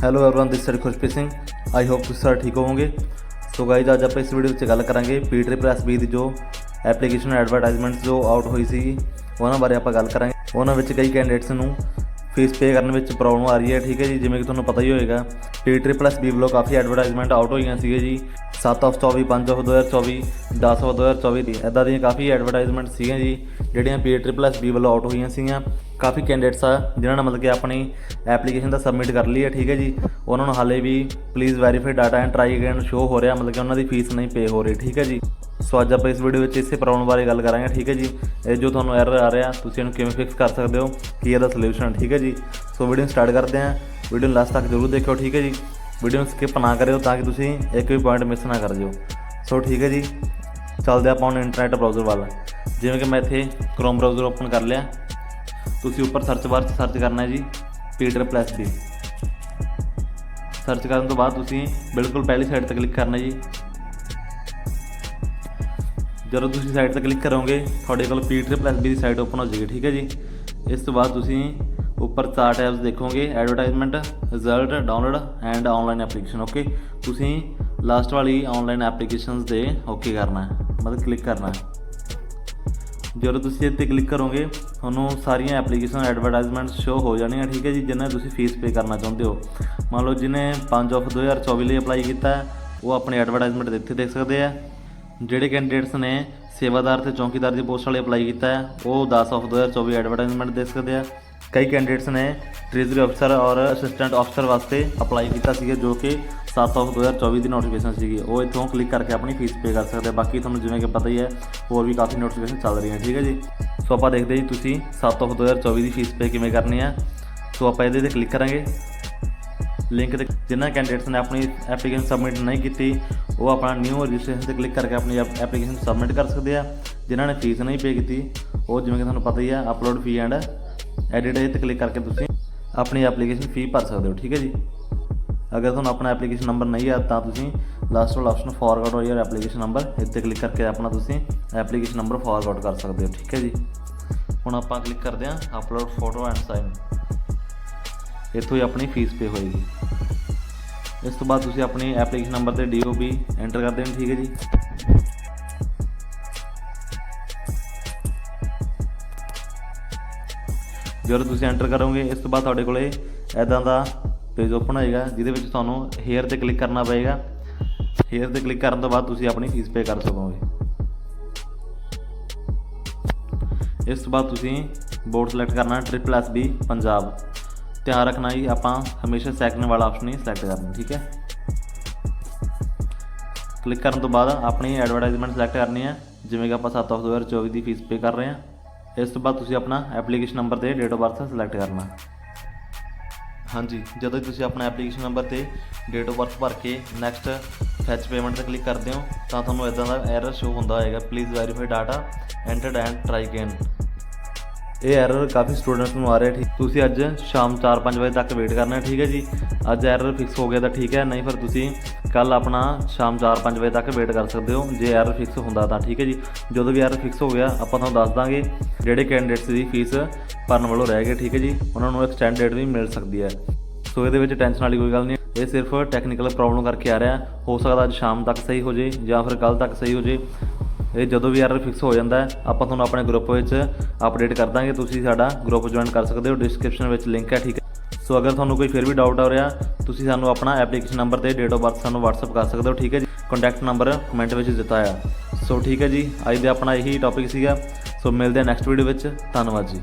hello everyone this is Khushpreet Singh I hope ਤੁਸੀਂ ਸਾਰੇ ਠੀਕ ਹੋਵੋਗੇ ਸੋ ਗਾਈਜ਼ ਅੱਜ ਆਪਾਂ ਇਸ ਵੀਡੀਓ ਵਿੱਚ ਗੱਲ ਕਰਾਂਗੇ ਪੀ ਟ੍ਰਿਪਲ ਐਸ ਬੀ ਦੀ ਜੋ ਐਪਲੀਕੇਸ਼ਨ ਐਡਵਰਟਾਈਜ਼ਮੈਂਟ ਜੋ ਆਊਟ ਹੋਈ ਸੀ ਉਹਨਾਂ ਬਾਰੇ ਆਪਾਂ ਗੱਲ ਕਰਾਂਗੇ ਉਹਨਾਂ ਵਿੱਚ ਕਈ ਕੈਂਡੀਡੇਟਸ ਨੂੰ ਫੀਸ ਪੇ ਕਰਨ ਵਿੱਚ ਪ੍ਰੋਬਲਮ ਆ ਰਹੀ ਹੈ, ਠੀਕ ਹੈ ਜੀ, ਜਿਵੇਂ ਕਿ ਤੁਹਾਨੂੰ ਪਤਾ ਹੀ ਹੋਏਗਾ। ਪੀ ਟ੍ਰਿਪਲ ਐਸ ਬੀ ਵੱਲੋਂ ਕਾਫੀ ਐਡਵਰਟਾਈਜ਼ਮੈਂਟ ਆਊਟ ਹੋਈਆਂ ਸੀਗੇ ਜੀ। 7 ਆਫ 24 5 ਆਫ 2024 10 ਆਫ 2024 ਦੀ ਇਦਾਂ ਦੀਆਂ ਕਾਫੀ ਐਡਵਰਟਾਈਜ਼ਮੈਂਟ ਸੀਗੀਆਂ ਜੀ, ਜਿਹੜੀਆਂ ਪੀ ਟ੍ਰਿਪਲ ਐਸ ਬੀ ਵੱਲੋਂ ਆਊਟ ਹੋਈਆਂ ਸੀਗੀਆਂ। ਕਾਫੀ ਕੈਂਡੀਡੇਟਸ ਆ, ਜਿਨ੍ਹਾਂ ਨੇ ਮਤਲਬ ਕਿ ਆਪਣੀ ਐਪਲੀਕੇਸ਼ਨ ਦਾ ਸਬਮਿਟ ਕਰ ਲਈ ਹੈ, ਠੀਕ ਹੈ ਜੀ। ਉਹਨਾਂ ਨੂੰ ਹਾਲੇ ਵੀ please verify data and try again show ਹੋ ਰਿਹਾ, ਮਤਲਬ ਕਿ ਉਹਨਾਂ ਦੀ ਫੀਸ ਨਹੀਂ ਪੇ ਹੋ ਰਹੀ, ਠੀਕ ਹੈ ਜੀ। ਸੋ ਅੱਜ ਆਪਾਂ ਇਸ ਵੀਡੀਓ ਵਿੱਚ ਇਸੇ ਪ੍ਰੋਬਲਮ ਬਾਰੇ ਗੱਲ ਕਰਾਂਗੇ, ਠੀਕ ਹੈ ਜੀ? ਇਹ ਜੋ ਤੁਹਾਨੂੰ ਐਰਰ ਆ ਰਿਹਾ, ਤੁਸੀਂ ਇਹਨੂੰ ਕਿਵੇਂ ਫਿਕਸ ਕਰ ਸਕਦੇ ਹੋ? ਕੀ ਇਹਦਾ ਸੋਲੂਸ਼ਨ ਠੀਕ ਹੈ ਜੀ? ਸੋ ਵੀਡੀਓ ਸਟਾਰਟ ਕਰਦੇ ਹਾਂ। ਵੀਡੀਓ ਲਾਸਟ ਤੱਕ ਜ਼ਰੂਰ ਦੇਖਿਓ, ਠੀਕ ਹੈ ਜੀ? ਵੀਡੀਓ ਨੂੰ ਸਕਿਪ ਨਾ ਕਰਿਓ ਤਾਂ ਕਿ ਤੁਸੀਂ ਇੱਕ ਵੀ ਪੁਆਇੰਟ ਮਿਸ ਨਾ ਕਰ ਜਿਓ। ਸੋ ਠੀਕ ਹੈ ਜੀ? ਚੱਲਦੇ ਆਪਾਂ ਹੁਣ ਇੰਟਰਨੈਟ ਬ੍ਰਾਊਜ਼ਰ ਵੱਲ। ਜਿਵੇਂ ਕਿ ਮੈਂ ਇੱਥੇ ਕ੍ਰੋਮ ਬ੍ਰਾਊਜ਼ਰ ਓਪਨ ਕਰ ਲਿਆ। ਤੁਸੀਂ ਉੱਪਰ ਸਰਚ ਬਾਰ 'ਚ ਸਰਚ ਕਰਨਾ ਹੈ ਜੀ ਪੀਟਰ ਪਲੱਸ ਦੀ ਸਰਚ ਕਰਨ ਤੋਂ ਬਾਅਦ ਤੁਸੀਂ ਬਿਲਕੁਲ ਪਹਿਲੀ ਸਾਈਡ ਤੇ ਕਲਿੱਕ ਕਰਨਾ ਜੀ। ਜਦੋਂ ਤੁਸੀਂ ਸਾਈਟ ਤੇ ਕਲਿੱਕ ਕਰੋਗੇ, ਤੁਹਾਡੇ ਕੋਲ ਪੀ ਟ੍ਰਿਪਲ ਪੀਟਰ ਬੀ ਦੀ ਸਾਈਟ ਓਪਨ ਹੋ ਜਾਏਗੀ, ਠੀਕ ਹੈ ਜੀ? ਇਸ ਤੋਂ ਬਾਅਦ ਤੁਸੀਂ ਉੱਪਰ ਚਾਰ ਟੈਬਸ ਦੇਖੋਗੇ advertisement result download and online application okay ਤੁਸੀਂ ਲਾਸਟ ਵਾਲੀ ਆਨਲਾਈਨ ਐਪਲੀਕੇਸ਼ਨਸ ਤੇ ਓਕੇ ਕਰਨਾ ਹੈ, ਮਤਲਬ ਕਲਿੱਕ ਕਰਨਾ ਹੈ। ਜਦੋਂ ਤੁਸੀਂ ਇੱਥੇ ਕਲਿੱਕ ਕਰੋਗੇ, ਤੁਹਾਨੂੰ ਸਾਰੀਆਂ ਐਪਲੀਕੇਸ਼ਨ ਐਡਵਰਟਾਈਜ਼ਮੈਂਟਸ ਸ਼ੋ ਹੋ ਜਾਣੀਆਂ, ਠੀਕ ਹੈ ਜੀ, ਜਿਨ੍ਹਾਂ ਤੁਸੀਂ ਫੀਸ ਪੇ ਕਰਨਾ ਚਾਹੁੰਦੇ ਹੋ। ਮੰਨ ਲਓ ਜਿਹਨੇ 5 ਆਫ 2024 ਲਈ ਅਪਲਾਈ ਕੀਤਾ ਉਹ ਆਪਣੀ ਐਡਵਰਟਾਈਜ਼ਮੈਂਟ ਇੱਥੇ ਦੇਖ ਸਕਦੇ ਆ। ਜਿਹੜੇ ਕੈਂਡੀਡੇਟਸ ਨੇ ਸੇਵਾਦਾਰ ਤੇ ਚੌਕੀਦਾਰ ਦੀ ਪੋਸਟ ਵਾਲੇ ਅਪਲਾਈ ਕੀਤਾ ਹੈ, ਉਹ 10 ਆਫ 2024 ਐਡਵਰਟਾਈਜ਼ਮੈਂਟ ਦੇ ਸਕਦੇ ਆ। ਕਈ ਕੈਂਡੀਡੇਟਸ ਨੇ ਟ੍ਰੇਜ਼ਰੀ ਅਫਸਰ ਔਰ ਅਸਿਸਟੈਂਟ ਅਫਸਰ ਵਾਸਤੇ ਅਪਲਾਈ ਕੀਤਾ ਸੀਗਾ, ਜੋ ਕਿ 7 ਆਫ 2024 ਦੀ ਨੋਟੀਫਿਕੇਸ਼ਨ ਸੀਗੀ। ਉਹ ਇੱਥੋਂ ਕਲਿੱਕ ਕਰਕੇ ਆਪਣੀ ਫੀਸ ਪੇ ਕਰ ਸਕਦੇ ਆ। ਬਾਕੀ ਤੁਹਾਨੂੰ ਜਿਵੇਂ ਕਿ ਪਤਾ ਹੀ ਹੈ, ਹੋਰ ਵੀ ਕਾਫੀ ਨੋਟੀਫਿਕੇਸ਼ਨ ਚੱਲ ਰਹੀਆਂ, ਠੀਕ ਹੈ ਜੀ? ਸੋ ਆਪਾਂ ਦੇਖਦੇ ਜੀ ਤੁਸੀਂ 7 ਆਫ 2024 ਦੀ ਫੀਸ ਪੇ ਕਿਵੇਂ ਕਰਨੀ ਆ। ਸੋ ਆਪਾਂ ਇਹਦੇ ਤੇ ਕਲਿੱਕ ਕਰਾਂਗੇ। ਲਿੰਕ ਤੇ ਜਿਨ੍ਹਾਂ ਕੈਂਡੀਡੇਟਸ ਨੇ ਆਪਣੀ ਐਪਲੀਕੇਸ਼ਨ ਸਬਮਿਟ ਨਹੀਂ ਕੀਤੀ ਉਹ ਆਪਣਾ ਨਿਊ ਰਜਿਸਟ੍ਰੇਸ਼ਨ ਤੇ ਕਲਿੱਕ ਕਰਕੇ ਆਪਣੀ ਐਪਲੀਕੇਸ਼ਨ ਸਬਮਿਟ ਕਰ ਸਕਦੇ ਆ। ਜਿਨ੍ਹਾਂ ਨੇ ਫੀਸ ਨਹੀਂ ਪੇ ਕੀਤੀ, ਉਹ ਜਿਵੇਂ ਕਿ ਤੁਹਾਨੂੰ ਪਤਾ ਹੀ ਆ ਅਪਲੋਡ ਫੀ ਐਂਡ ਐਡਿਟ ਇਹ ਤੇ ਕਲਿੱਕ ਕਰਕੇ ਤੁਸੀਂ ਆਪਣੀ ਐਪਲੀਕੇਸ਼ਨ ਫੀ ਭਰ ਸਕਦੇ ਹੋ, ਠੀਕ ਹੈ ਜੀ? ਅਗਰ ਤੁਹਾਨੂੰ ਆਪਣਾ ਐਪਲੀਕੇਸ਼ਨ ਨੰਬਰ ਨਹੀਂ ਆ, ਤਾਂ ਤੁਸੀਂ ਲਾਸਟ ਵਾਲਾ ਆਪਸ਼ਨ ਫਾਰਵਰਡ ਹੋ ਯਰ ਐਪਲੀਕੇਸ਼ਨ ਨੰਬਰ ਇੱਥੇ ਕਲਿੱਕ ਕਰਕੇ ਆਪਣਾ ਤੁਸੀਂ ਐਪਲੀਕੇਸ਼ਨ ਨੰਬਰ ਫਾਰਵਰਡ ਕਰ ਸਕਦੇ ਹੋ, ਠੀਕ ਹੈ ਜੀ? ਹੁਣ ਆਪਾਂ ਕਲਿੱਕ ਕਰਦੇ ਹਾਂ ਅਪਲੋਡ ਫੋਟੋ ਐਂਡ ਸਾਈਨ ਇੱਥੋਂ ਹੀ ਆਪਣੀ ਫੀਸ ਪੇ ਹੋਏਗੀ। ਇਸ ਤੋਂ ਬਾਅਦ ਤੁਸੀਂ ਆਪਣੀ ਐਪਲੀਕੇਸ਼ਨ ਨੰਬਰ ਤੇ ਡੀਓਪੀ ਐਂਟਰ ਕਰ ਦੇਣੀ, ਠੀਕ ਹੈ ਜੀ? ਜਦੋਂ ਤੁਸੀਂ ਐਂਟਰ ਕਰੋਗੇ, ਇਸ ਤੋਂ ਬਾਅਦ ਤੁਹਾਡੇ ਕੋਲੇ ਐਦਾਂ ਦਾ ਪੇਜ ਓਪਨ ਹੋਏਗਾ, ਜਿਹਦੇ ਵਿੱਚ ਤੁਹਾਨੂੰ ਹੇਅਰ ਤੇ ਕਲਿੱਕ ਕਰਨਾ ਪਏਗਾ। ਹੇਅਰ ਤੇ ਕਲਿੱਕ ਕਰਨ ਤੋਂ ਬਾਅਦ ਤੁਸੀਂ ਆਪਣੀ ਫੀਸ ਪੇ ਕਰ ਸਕੋਗੇ। ਇਸ ਤੋਂ ਬਾਅਦ ਤੁਸੀਂ ਬੋਰਡ ਸਿਲੈਕਟ ਕਰਨਾ ਟ੍ਰਿਪਲ ਐਸ ਬੀ ਪੰਜਾਬ। ਧਿਆਨ ਰੱਖਣਾ ਜੀ, ਆਪਾਂ ਹਮੇਸ਼ਾ ਸੈਕਿੰਡ ਵਾਲਾ ਆਪਸ਼ਨ ਹੀ ਸਿਲੈਕਟ ਕਰਨਾ, ਠੀਕ ਹੈ? ਕਲਿੱਕ ਕਰਨ ਤੋਂ ਬਾਅਦ ਆਪਣੀ ਐਡਵਰਟਾਈਜ਼ਮੈਂਟ ਸਿਲੈਕਟ ਕਰਨੀ ਹੈ, ਜਿਵੇਂ ਕਿ ਆਪਾਂ 7 ਆਫ 2024 ਦੀ ਫੀਸ ਪੇ ਕਰ ਰਹੇ ਹਾਂ। ਇਸ ਤੋਂ ਬਾਅਦ ਤੁਸੀਂ ਆਪਣਾ ਐਪਲੀਕੇਸ਼ਨ ਨੰਬਰ ਤੇ ਡੇਟ ਆਫ ਬਰਥ ਸਿਲੈਕਟ ਕਰਨਾ। ਹਾਂਜੀ, ਜਦੋਂ ਤੁਸੀਂ ਆਪਣਾ ਐਪਲੀਕੇਸ਼ਨ ਨੰਬਰ ਤੇ ਡੇਟ ਆਫ ਬਰਥ ਭਰ ਕੇ ਨੈਕਸਟ ਫੈਚ ਪੇਮੈਂਟ ਤੇ ਕਲਿੱਕ ਕਰਦੇ ਹੋ, ਤਾਂ ਤੁਹਾਨੂੰ ਇਦਾਂ ਦਾ ਐਰਰ ਸ਼ੋ ਹੁੰਦਾ ਹੋਏਗਾ। Please verify data entered and try again ਇਹ ਐਰਰ ਕਾਫੀ ਸਟੂਡੈਂਟਸ ਨੂੰ ਆ ਰਿਹਾ, ਠੀਕ? ਤੁਸੀਂ ਅੱਜ ਸ਼ਾਮ 4-5 ਵਜੇ ਤੱਕ ਵੇਟ ਕਰਨਾ, ਠੀਕ ਹੈ ਜੀ? ਅੱਜ ਐਰਰ ਫਿਕਸ ਹੋ ਗਿਆ ਤਾਂ ਠੀਕ ਹੈ, ਨਹੀਂ ਫਿਰ ਤੁਸੀਂ ਕੱਲ ਆਪਣਾ ਸ਼ਾਮ 4-5 ਵਜੇ ਤੱਕ ਵੇਟ ਕਰ ਸਕਦੇ ਹੋ। ਜੇ ਐਰਰ ਫਿਕਸ ਹੁੰਦਾ ਤਾਂ, ਠੀਕ ਹੈ ਜੀ? ਜਦੋਂ ਵੀ ਐਰਰ ਫਿਕਸ ਹੋ ਗਿਆ, ਆਪਾਂ ਤੁਹਾਨੂੰ ਦੱਸ ਦਾਂਗੇ ਜਿਹੜੇ ਕੈਂਡੀਡੇਟਸ ਦੀ ਫੀਸ ਭਰਨ ਵੱਲੋਂ ਰਹਿ ਗਏ, ਠੀਕ ਹੈ ਜੀ? ਉਹਨਾਂ ਨੂੰ ਐਕਸਟੈਂਡ ਡੇਟ ਵੀ ਮਿਲ ਸਕਦੀ ਹੈ। ਸੋ ਇਹਦੇ ਵਿੱਚ ਟੈਨਸ਼ਨ ਵਾਲੀ ਕੋਈ ਗੱਲ ਨਹੀਂ ਇਹ ਸਿਰਫ ਟੈਕਨੀਕਲ ਪ੍ਰੋਬਲਮ ਕਰਕੇ ਆ ਰਿਹਾ। ਹੋ ਸਕਦਾ ਅੱਜ ਸ਼ਾਮ ਤੱਕ ਸਹੀ ਹੋ ਜੇ ਜਾਂ ਫਿਰ ਕੱਲ ਤੱਕ ਸਹੀ ਹੋ ਜੇ। ਇਹ ਜਦੋਂ ਵੀ ਐਰਰ ਫਿਕਸ ਹੋ ਜਾਂਦਾ ਆਪਾਂ ਤੁਹਾਨੂੰ ਆਪਣੇ ਗਰੁੱਪ ਵਿੱਚ ਅਪਡੇਟ ਕਰ ਦਾਂਗੇ। ਤੁਸੀਂ ਸਾਡਾ ਗਰੁੱਪ ਜੁਆਇਨ ਕਰ ਸਕਦੇ ਹੋ। ਡਿਸਕ੍ਰਿਪਸ਼ਨ ਵਿੱਚ ਲਿੰਕ ਹੈ, ਠੀਕ ਹੈ? ਸੋ ਅਗਰ ਤੁਹਾਨੂੰ ਕੋਈ ਫਿਰ ਵੀ ਡਾਊਟ ਆ ਰਿਹਾ, ਤੁਸੀਂ ਸਾਨੂੰ ਆਪਣਾ ਐਪਲੀਕੇਸ਼ਨ ਨੰਬਰ ਤੇ ਡੇਟ ਆਫ ਬਰਥ ਸਾਨੂੰ WhatsApp ਕਰ ਸਕਦੇ ਹੋ, ਠੀਕ ਹੈ ਜੀ? ਕੰਟੈਕਟ ਨੰਬਰ ਕਮੈਂਟ ਵਿੱਚ ਦਿੱਤਾ ਆ ਸੋ ਠੀਕ ਹੈ ਜੀ, ਅੱਜ ਦਾ ਆਪਣਾ ਇਹੀ ਟੌਪਿਕ ਸੀਗਾ। ਸੋ ਮਿਲਦੇ ਹਾਂ ਨੈਕਸਟ ਵੀਡੀਓ ਵਿੱਚ। ਧੰਨਵਾਦ ਜੀ।